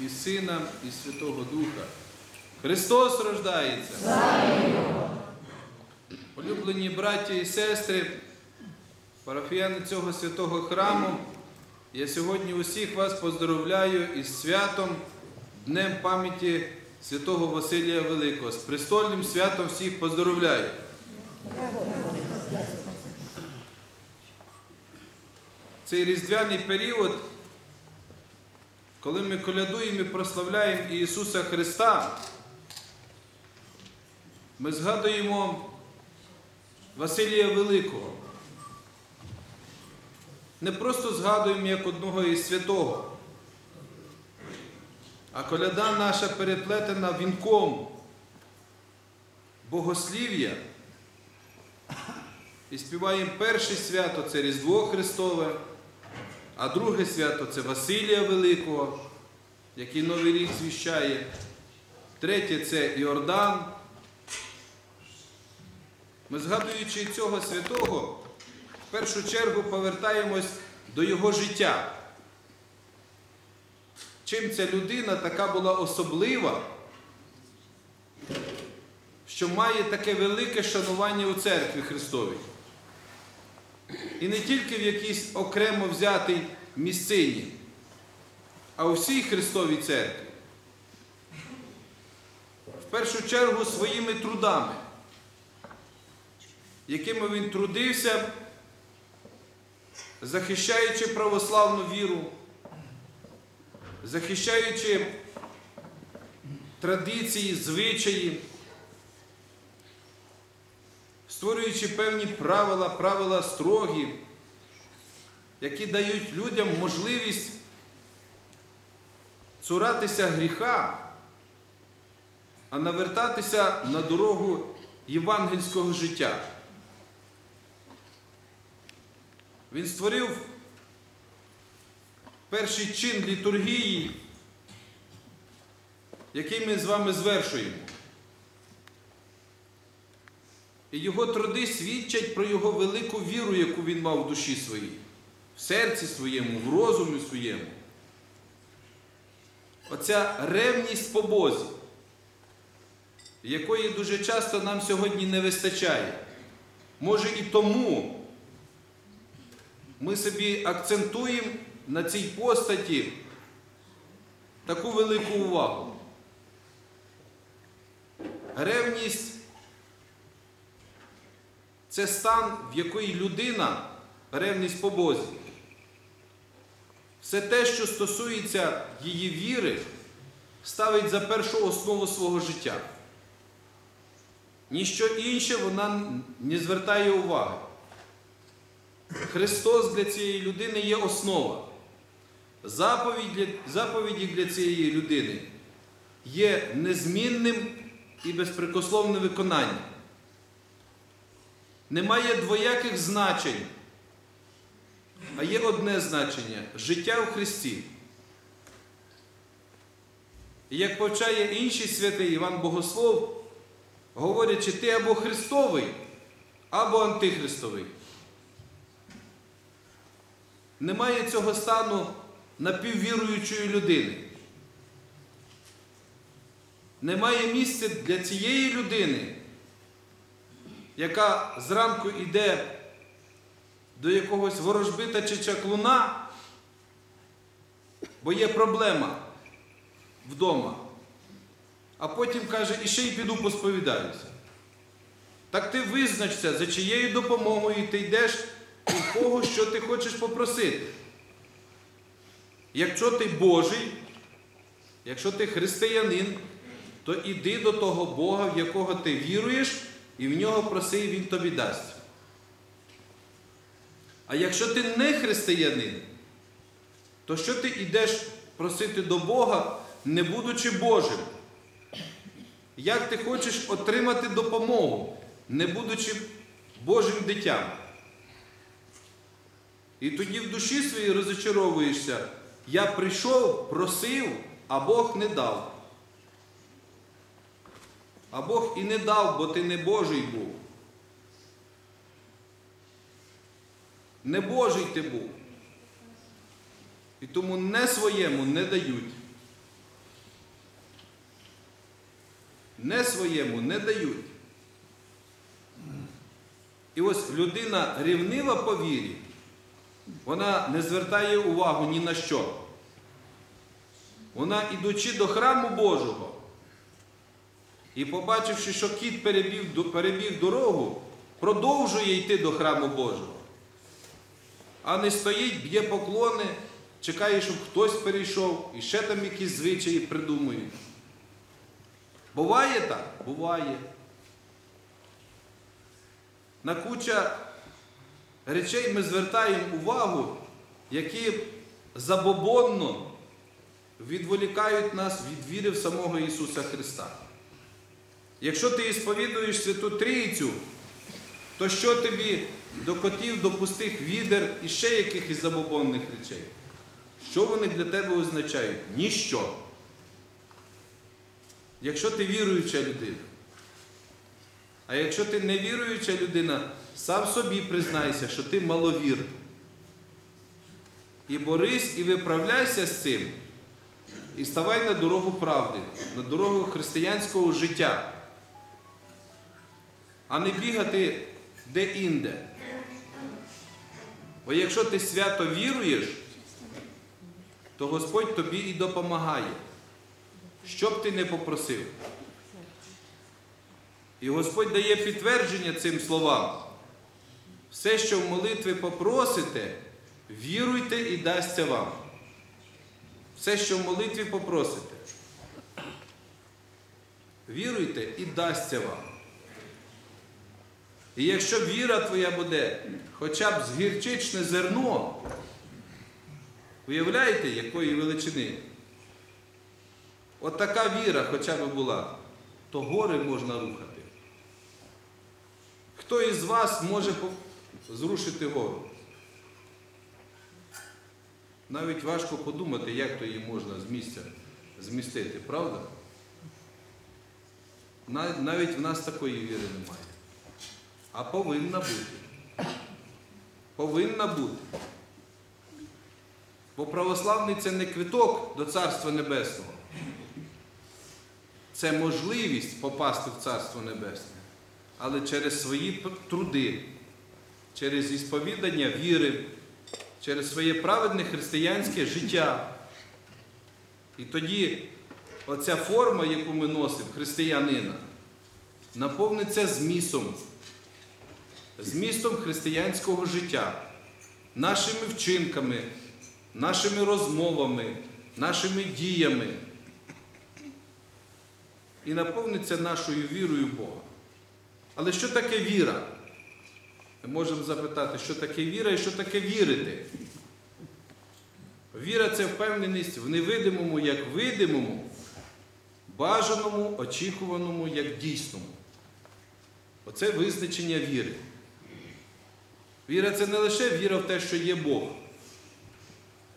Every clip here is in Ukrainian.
і Сина, і Святого Духа. Христос рождається. Улюблені браті і сестри, парафіяни цього святого храму, я сьогодні усіх вас поздоровляю із святом, Днем пам'яті святого Василія Великого. З престольним святом всіх поздоровляю. Цей різдвяний період, коли ми колядуємо і прославляємо Ісуса Христа, ми згадуємо Василія Великого. Не просто згадуємо як одного із святого, а коляда наша переплетена вінком богослів'я. І співаємо перше свято це Різдво Христове, а друге свято це Василія Великого, який Новий рік звіщає. Третє це Іордан. Ми, згадуючи цього святого, в першу чергу повертаємось до його життя. Чим ця людина така була особлива, що має таке велике шанування у церкві Христовій. І не тільки в якійсь окремо взятій місцині, а у всій Христовій церкві. В першу чергу своїми трудами, якими він трудився, захищаючи православну віру, захищаючи традиції, звичаї, створюючи певні правила, правила строгі, які дають людям можливість цуратися гріха, а навертатися на дорогу євангельського життя. Він створив перший чин літургії, який ми з вами звершуємо. І його труди свідчать про його велику віру, яку він мав в душі своїй, в серці своєму, в розумі своєму. Оця ревність по Бозі, якої дуже часто нам сьогодні не вистачає. Може і тому ми собі акцентуємо на цій постаті таку велику увагу. Ревність це стан, в якої людина, ревність по Бозі. Все те, що стосується її віри, ставить за першу основу свого життя. Ніщо інше вона не звертає уваги. Христос для цієї людини є основа. Заповіді заповіді для цієї людини є незмінним і безпрекословним виконанням. Немає двояких значень, а є одне значення життя в Христі. І як повчає інший святий Іван Богослов, говорячи, ти або Христовий, або антихристовий. Немає цього стану напіввіруючої людини. Немає місця для цієї людини, яка зранку йде до якогось ворожбита чи чаклуна, бо є проблема вдома, а потім каже, і ще й піду посповідаюся. Так ти визначся, за чиєю допомогою ти йдеш у кого, що ти хочеш попросити. Якщо ти Божий, якщо ти християнин, то іди до того Бога, в якого ти віруєш, і в нього проси, і Він тобі дасть. А якщо ти не християнин, то що ти йдеш просити до Бога, не будучи Божим? Як ти хочеш отримати допомогу, не будучи Божим дитям? І тоді в душі своїй розочаровуєшся, я прийшов, просив, а Бог не дав. А Бог і не дав, бо ти не Божий був. Не Божий ти був. І тому не своєму не дають. Не своєму не дають. І ось людина рівнива по вірі, вона не звертає увагу ні на що. Вона, ідучи до храму Божого, і побачивши, що кіт перебіг, перебіг дорогу, продовжує йти до храму Божого. А не стоїть, б'є поклони, чекає, щоб хтось перейшов, і ще там якісь звичаї придумують. Буває так? Буває. На куча речей ми звертаємо увагу, які забобонно відволікають нас від віри в самого Ісуса Христа. Якщо ти ісповідуєш Святу Трійцю, то що тобі до котів, до пустих відер і ще якихось забобонних речей? Що вони для тебе означають? Ніщо. Якщо ти віруюча людина. А якщо ти не віруюча людина, сам собі признайся, що ти маловір. І борись, і виправляйся з цим. І ставай на дорогу правди, на дорогу християнського життя, а не бігати де-інде. Бо якщо ти свято віруєш, то Господь тобі і допомагає, що б ти не попросив. І Господь дає підтвердження цим словам. Все, що в молитві попросите, віруйте і дасться вам. Все, що в молитві попросите. Віруйте і дасться вам. І якщо віра твоя буде хоча б з гірчичне зерно, уявляєте, якої величини? От така віра хоча б була, то гори можна рухати. Хто із вас може зрушити гору? Навіть важко подумати, як то її можна з місця змістити, правда? Навіть в нас такої віри немає. А повинна бути. Повинна бути. Бо православний це не квиток до Царства Небесного. Це можливість попасти в Царство Небесне. Але через свої труди, через ісповідання віри, через своє праведне християнське життя. І тоді оця форма, яку ми носимо, християнина, наповниться змістом, змістом християнського життя, нашими вчинками, нашими розмовами, нашими діями. І наповниться нашою вірою Бога. Але що таке віра? Ми можемо запитати, що таке віра і що таке вірити. Віра це впевненість в невидимому, як видимому, бажаному, очікуваному, як дійсному. Оце визначення віри. Віра це не лише віра в те, що є Бог.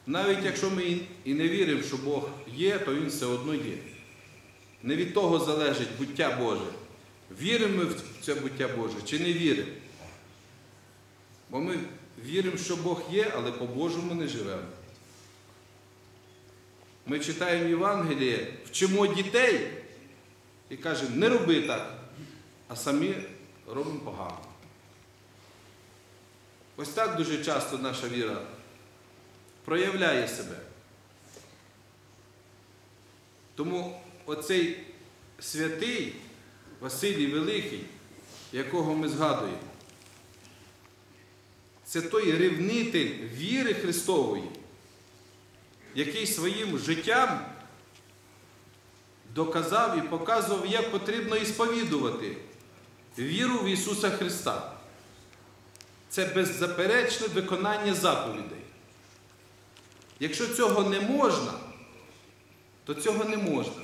Навіть якщо ми і не віримо, що Бог є, то Він все одно є. Не від того залежить буття Боже. Віримо ми в це буття Боже чи не віримо? Бо ми віримо, що Бог є, але по-божому не живемо. Ми читаємо Євангеліє, вчимо дітей і кажемо, не роби так, а самі робимо погано. Ось так дуже часто наша віра проявляє себе. Тому оцей святий Василій Великий, якого ми згадуємо, це той ревнитель віри Христової, який своїм життям доказав і показував, як потрібно ісповідувати віру в Ісуса Христа. Це беззаперечне виконання заповідей. Якщо цього не можна, то цього не можна.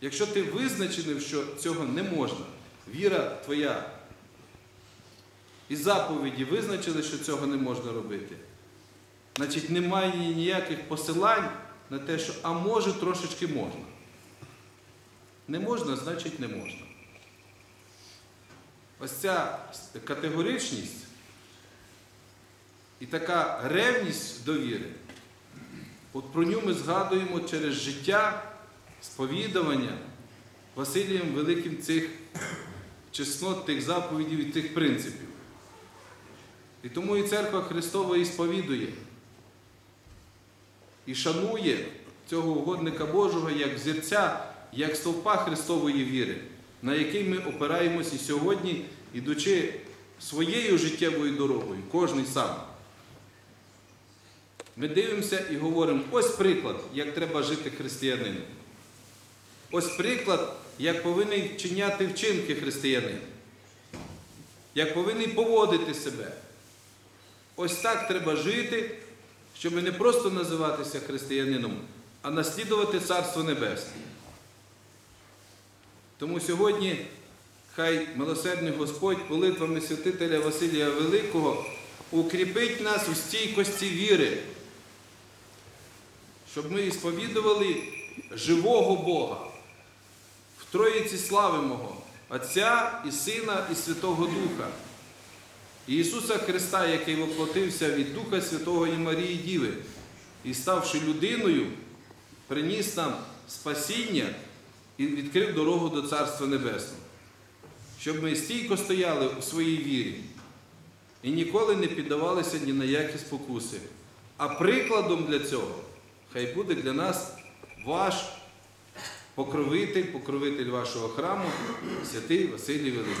Якщо ти визначений, що цього не можна, віра твоя і заповіді визначили, що цього не можна робити, значить немає ніяких посилань на те, що а може трошечки можна. Не можна, значить не можна. Ось ця категоричність і така ревність до віри, от про ню ми згадуємо через життя сповідування Василієм Великим цих чеснот, тих заповідів і тих принципів. І тому і церква Христова і сповідує і шанує цього угодника Божого як взірця, як стовпа Христової віри, на який ми опираємось і сьогодні, ідучи своєю життєвою дорогою, кожний сам. Ми дивимося і говоримо, ось приклад, як треба жити християнину. Ось приклад, як повинен вчиняти вчинки християнин, як повинен поводити себе. Ось так треба жити, щоб не просто називатися християнином, а наслідувати Царство Небесне. Тому сьогодні хай милосердний Господь молитвами святителя Василія Великого укріпить нас у стійкості віри, щоб ми сповідували живого Бога в Троїці славимого Отця і Сина і Святого Духа. І Ісуса Христа, який воплотився від Духа Святого і Марії Діви, і ставши людиною, приніс нам спасіння і відкрив дорогу до Царства Небесного, щоб ми стійко стояли у своїй вірі і ніколи не піддавалися ні на які спокуси. А прикладом для цього хай буде для нас ваш покровитель, покровитель вашого храму, святий Василій Великий.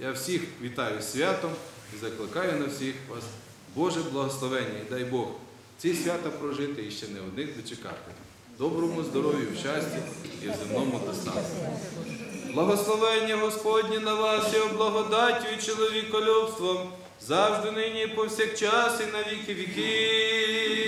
Я всіх вітаю святом і закликаю на всіх вас Боже благословення і дай Бог ці свята прожити і ще не одних дочекати. Доброму здоров'ю, щастя і земному достатку. Благословення Господні на вас і благодаттю і чоловіколюбством завжди нині повсякчас і на віки віки.